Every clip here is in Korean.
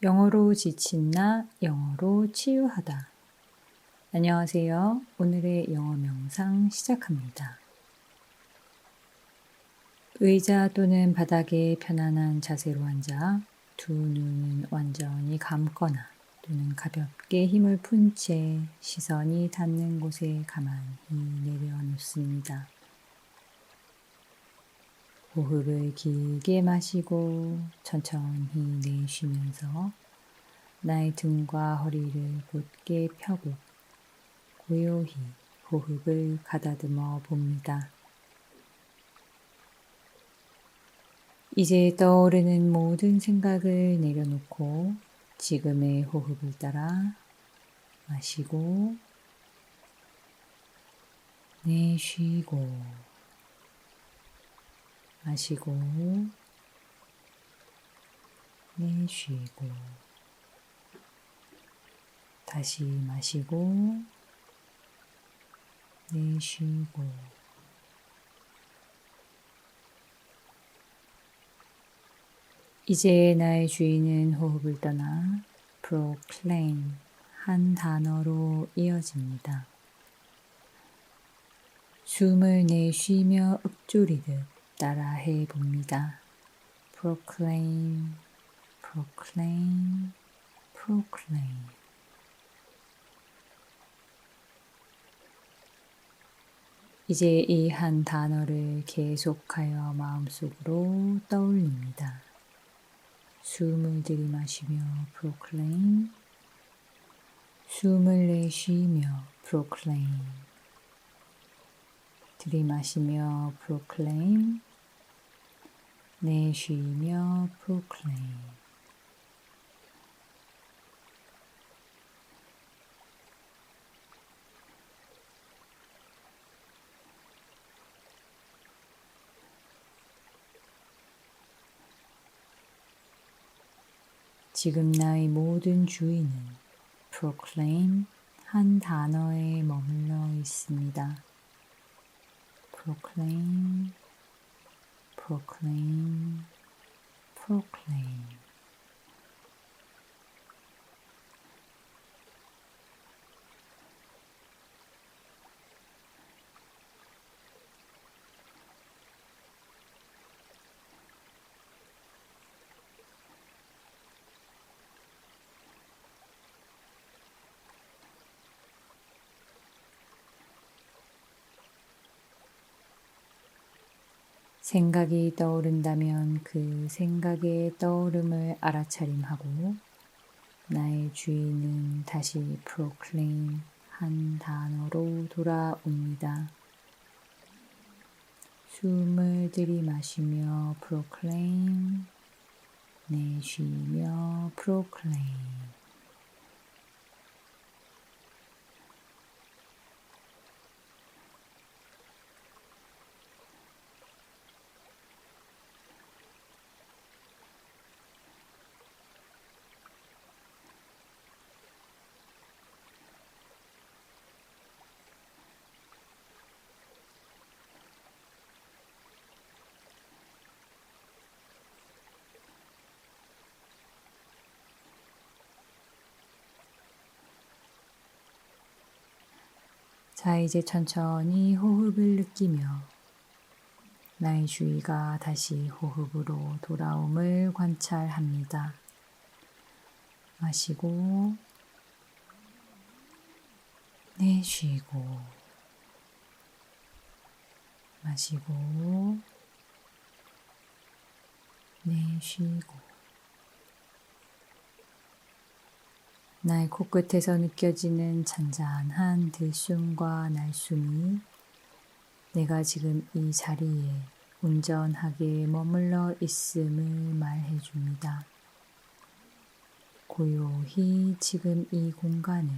영어로 지친 나 영어로 치유하다. 안녕하세요. 오늘의 영어 명상 시작합니다. 의자 또는 바닥에 편안한 자세로 앉아 두 눈은 완전히 감거나 또는 가볍게 힘을 푼 채 시선이 닿는 곳에 가만히 내려놓습니다. 호흡을 길게 마시고 천천히 내쉬면서 나의 등과 허리를 곧게 펴고 고요히 호흡을 가다듬어 봅니다. 이제 떠오르는 모든 생각을 내려놓고 지금의 호흡을 따라 마시고 내쉬고 마시고 내쉬고 다시 마시고 내쉬고 이제 나의 주인은 호흡을 떠나 proclaim 한 단어로 이어집니다. 숨을 내쉬며 읊조리듯 따라 해 봅니다. proclaim, proclaim, proclaim. 이제 이 한 단어를 계속하여 마음속으로 떠올립니다. 숨을 들이마시며 proclaim, 숨을 내쉬며 proclaim, 들이마시며 proclaim, 내쉬며 proclaim. 지금 나의 모든 주인은 proclaim 한 단어에 머물러 있습니다. proclaim proclaim, proclaim. 생각이 떠오른다면 그 생각의 떠오름을 알아차림하고 나의 주인은 다시 proclaim 한 단어로 돌아옵니다. 숨을 들이마시며 proclaim, 내쉬며 proclaim. 자, 이제 천천히 호흡을 느끼며 나의 주의가 다시 호흡으로 돌아옴을 관찰합니다. 마시고, 내쉬고, 마시고, 내쉬고, 나의 코끝에서 느껴지는 잔잔한 들숨과 날숨이 내가 지금 이 자리에 온전하게 머물러 있음을 말해 줍니다. 고요히 지금 이 공간을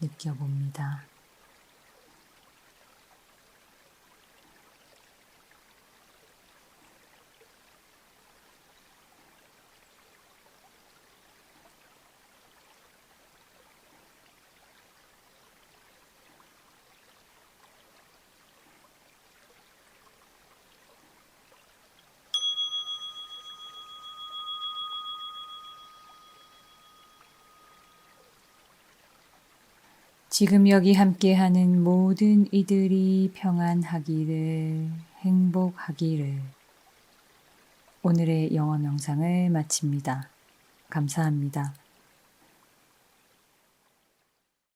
느껴봅니다. 지금 여기 함께하는 모든 이들이 평안하기를, 행복하기를. 오늘의 영어 명상을 마칩니다. 감사합니다.